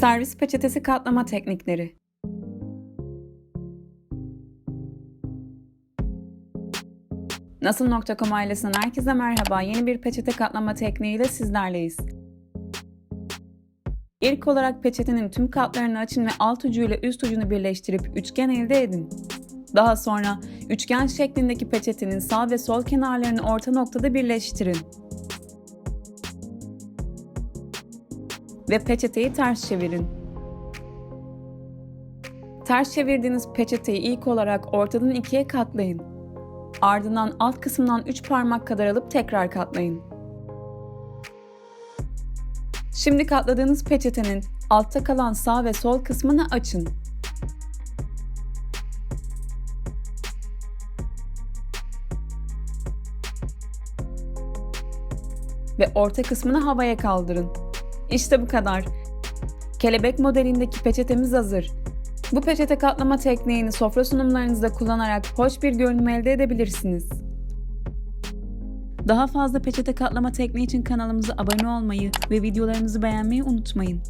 Servis peçetesi katlama teknikleri. Nasıl.com ailesinden herkese merhaba. Yeni bir peçete katlama tekniğiyle sizlerleyiz. İlk olarak peçetenin tüm katlarını açın ve alt ucuyla üst ucunu birleştirip üçgen elde edin. Daha sonra üçgen şeklindeki peçetenin sağ ve sol kenarlarını orta noktada birleştirin. Ve peçeteyi ters çevirin. Ters çevirdiğiniz peçeteyi ilk olarak ortadan ikiye katlayın. Ardından alt kısmından 3 parmak kadar alıp tekrar katlayın. Şimdi katladığınız peçetenin altta kalan sağ ve sol kısmını açın. Ve orta kısmını havaya kaldırın. İşte bu kadar. Kelebek modelindeki peçetemiz hazır. Bu peçete katlama tekniğini sofra sunumlarınızda kullanarak hoş bir görünüm elde edebilirsiniz. Daha fazla peçete katlama tekniği için kanalımıza abone olmayı ve videolarımızı beğenmeyi unutmayın.